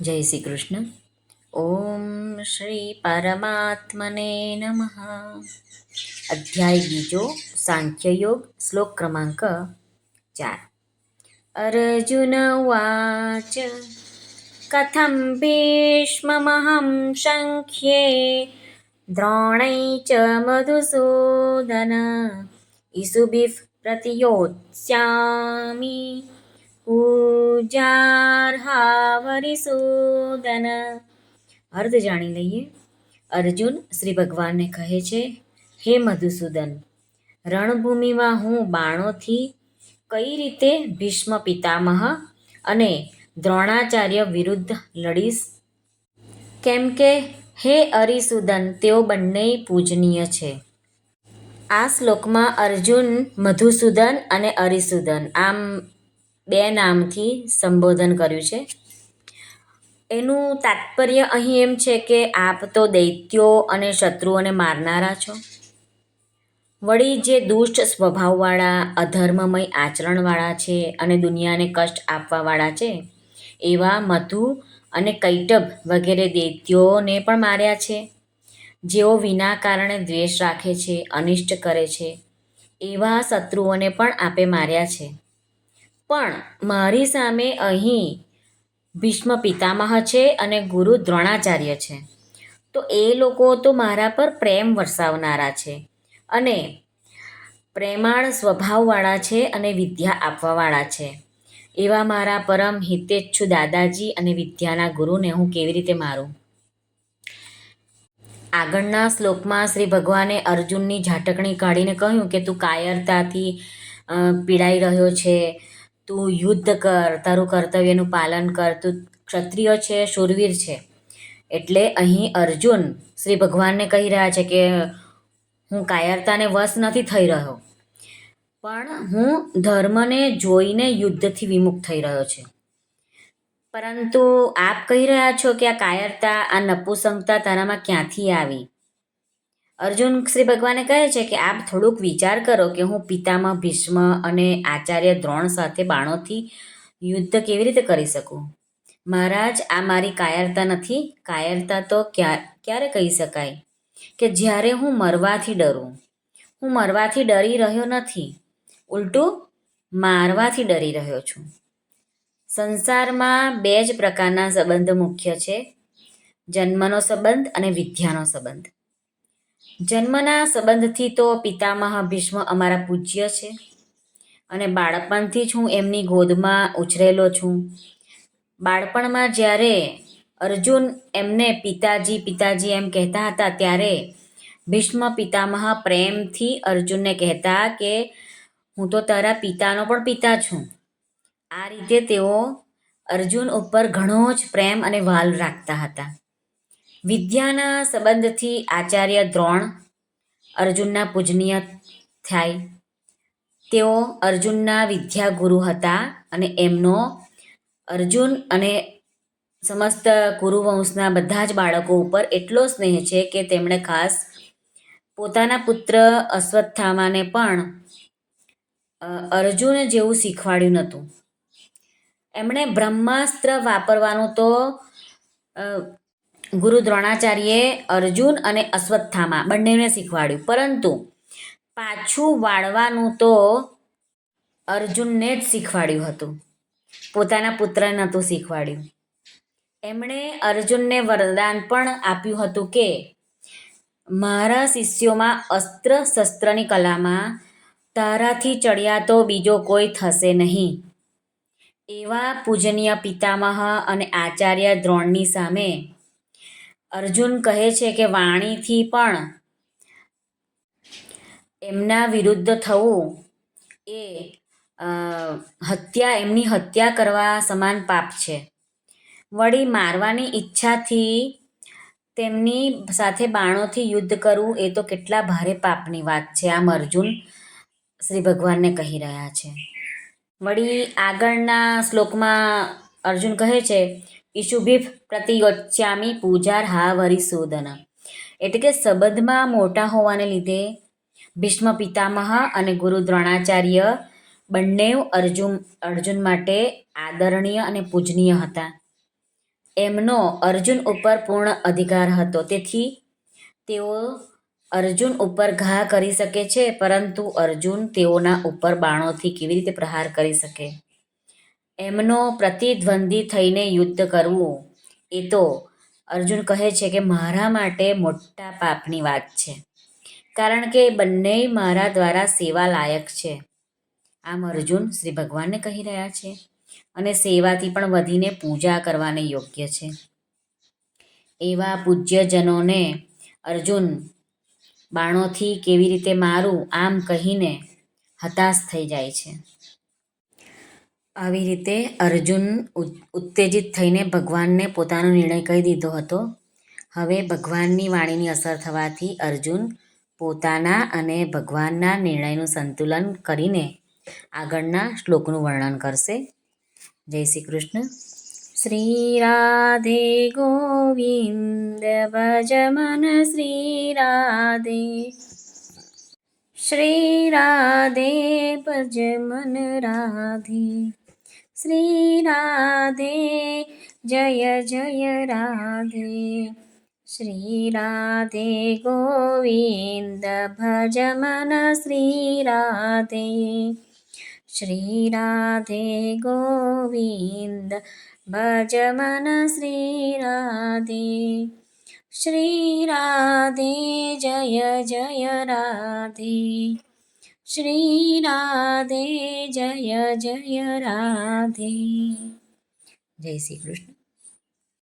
જય શ્રી કૃષ્ણ. ઓમ શ્રી પરમાત્મને નમઃ. અધ્યાય બીજો સાંખ્યયોગ શ્લોક ક્રમાંક ચાર. અર્જુન વાચ કથમ ભીષ્મમહં શંખ્યે, દ્રોણૈ ચ મધુસૂદન ઈસુભિઃ પ્રતિયોત્સ્યામિ. પૂજાર્હાવરિસૂદન અર્થ જાણી લઈએ. અર્જુન શ્રી ભગવાનને કહે છે, હે મધુસૂદન, રણભૂમિમાં હું બાણોથી કઈ રીતે ભીષ્મ પિતામહ અને દ્રોણાચાર્ય વિરુદ્ધ લડીશ? કેમ કે, હે અરિસૂદન, તેઓ બંને પૂજનીય છે. આ શ્લોકમાં અર્જુન મધુસૂદન અને અરિસૂદન, આમ બે નામથી સંબોધન કર્યું છે. એનું તાત્પર્ય અહીં એમ છે કે આપ તો દૈત્યો અને શત્રુઓને મારનારા છો. વળી જે દુષ્ટ સ્વભાવવાળા, અધર્મમય આચરણવાળા છે અને દુનિયાને કષ્ટ આપવાવાળા છે, એવા મધુ અને કૈટભ વગેરે દૈત્યોને પણ માર્યા છે. જેઓ વિના કારણે દ્વેષ રાખે છે, અનિષ્ટ કરે છે, એવા શત્રુઓને પણ આપે માર્યા છે. પણ મારી સામે અહીં ભીષ્મ પિતામહ છે અને ગુરુ દ્રોણાચાર્ય છે. તો એ લોકો તો મારા પર પ્રેમ વરસાવનારા છે અને પ્રેમાળ સ્વભાવવાળા છે અને વિદ્યા આપવાવાળા છે. એવા મારા પરમ હિતેચ્છુ દાદાજી અને વિદ્યાના ગુરુને હું કેવી રીતે મારું? આગળના શ્લોકમાં શ્રી ભગવાને અર્જુનની ઝાટકણી કાઢીને કહ્યું કે તું કાયરતાથી પીડાઈ રહ્યો છે તું યુદ્ધ કર, તારું કર્તવ્યનું પાલન કર, તું ક્ષત્રિય છે, શૂરવીર છે. એટલે અહીં અર્જુન શ્રી ભગવાનને કહી રહ્યા છે કે હું કાયરતાને વશ નથી થઈ રહ્યો. પણ હું ધર્મને જોઈને યુદ્ધથી વિમુખ થઈ રહ્યો છે. પરંતુ આપ કહી રહ્યા છો કે આ કાયરતા, આ નપુસંગતા તારામાં ક્યાંથી આવી? અર્જુન શ્રી ભગવાને કહે છે કે આપ થોડુંક વિચાર કરો કે હું પિતામાં, ભીષ્મ અને આચાર્ય દ્રોણ સાથે બાણોથી યુદ્ધ કેવી રીતે કરી શકું? મહારાજ, આ મારી કાયરતા નથી. કાયરતા તો ક્યારે કહી શકાય? કે જ્યારે હું મરવાથી ડરું. હું મરવાથી ડરી રહ્યો નથી. ઉલટું, મારવાથી ડરી રહ્યો છું. સંસારમાં બે જ પ્રકારના સંબંધ મુખ્ય છે. જન્મનો સંબંધ અને વિદ્યાનો સંબંધ. જન્મના સંબંધથી તો પિતામહ ભીષ્મ અમારા પૂજ્ય છે. અને બાળપણથી જ હું એમની ગોદમાં ઉછરેલો છું. બાળપણમાં જ્યારે અર્જુન એમને પિતાજી પિતાજી એમ કહેતા હતા, ત્યારે ભીષ્મ પિતામહ પ્રેમથી અર્જુનને કહેતા કે હું તો તારા પિતાનો પણ પિતા છું. આ રીતે તેઓ અર્જુન ઉપર ઘણો જ પ્રેમ અને વાલ રાખતા હતા. વિદ્યાના સંબંધથી આચાર્ય દ્રોણ અર્જુનના પૂજનીય થાય. તેઓ અર્જુનના વિદ્યાગુરુ હતા અને એમનો અર્જુન અને સમસ્ત કુરુવંશના બધા જ બાળકો ઉપર એટલો સ્નેહ છે કે તેમણે ખાસ પોતાના પુત્ર અશ્વત્થામાને પણ અર્જુન જેવું શીખવાડ્યું નહોતું. એમણે બ્રહ્માસ્ત્ર વાપરવાનું તો ગુરુ દ્રોણાચાર્યે અર્જુન અને અશ્વત્થામા બંનેને શીખવાડ્યું. પરંતુ પાછું વાળવાનું તો અર્જુનને જ શીખવાડ્યું હતું. પોતાના પુત્રને નહોતું શીખવાડ્યું. એમણે અર્જુનને વરદાન પણ આપ્યું હતું કે મારા શિષ્યોમાં અસ્ત્ર શસ્ત્રની કલામાં તારાથી ચડ્યા તો બીજો કોઈ થશે નહીં. એવા પૂજનીય પિતામહ અને આચાર્ય દ્રોણની સામે અર્જુન કહે છે કે વાણીથી પણ એમના વિરુદ્ધ થવું એ હત્યા, એમની હત્યા કરવા સમાન પાપ છે. વળી મારવાની ઈચ્છાથી તેમની સાથે બાણોથી યુદ્ધ કરવું એ તો કેટલા ભારે પાપની વાત છે, આમ અર્જુન શ્રી ભગવાનને કહી રહ્યા છે. વળી આગળના શ્લોકમાં અર્જુન કહે છે ઈશુભિફ પ્રતિગચ્છામી પૂજાર હા વરિસોદન એટલે કે સંબંધમાં મોટા હોવાને લીધે ભીષ્મ પિતામહ અને ગુરુ દ્રોણાચાર્ય બંને અર્જુન અર્જુન માટે આદરણીય અને પૂજનીય હતા. એમનો અર્જુન ઉપર પૂર્ણ અધિકાર હતો. તેથી તેઓ અર્જુન ઉપર ઘા કરી શકે છે, પરંતુ અર્જુન તેઓના ઉપર બાણોથી કેવી રીતે પ્રહાર કરી શકે? એમનો પ્રતિદ્વંદી થઈને યુદ્ધ કરવું. એ તો અર્જુન કહે છે કે મારા માટે મોટા પાપની વાત છે. કારણ કે બંને મારા દ્વારા સેવા લાયક છે. આમ અર્જુન શ્રી ભગવાનને કહી રહ્યા છે અને સેવાથી પણ વધીને પૂજા કરવાને યોગ્ય છે. એવા પૂજ્યજનોને અર્જુન બાણોથી કેવી રીતે મારું આમ કહીને હતાશ થઈ જાય છે. આવી રીતે અર્જુન ઉત્તેજિત થઈને ભગવાનને પોતાનો નિર્ણય કહી દીધો હતો. હવે ભગવાનની વાણીની અસર થવાથી અર્જુન પોતાના અને ભગવાનના નિર્ણયનું સંતુલન કરીને આગળના શ્લોકનું વર્ણન કરશે. જય શ્રી કૃષ્ણ. શ્રી રાધે ગોવિંદ ભજમન શ્રી રાધે. શ્રી રાધે ભજ મન श्रीराधे जय जय राधे। श्रीराधे गोविन्द भज मन श्रीराधे। श्रीराधे गोविन्द भज मन श्रीराधे। श्रीराधे जय जय राधे। શ્રી રાધે જય જય રાધે જય શ્રી કૃષ્ણ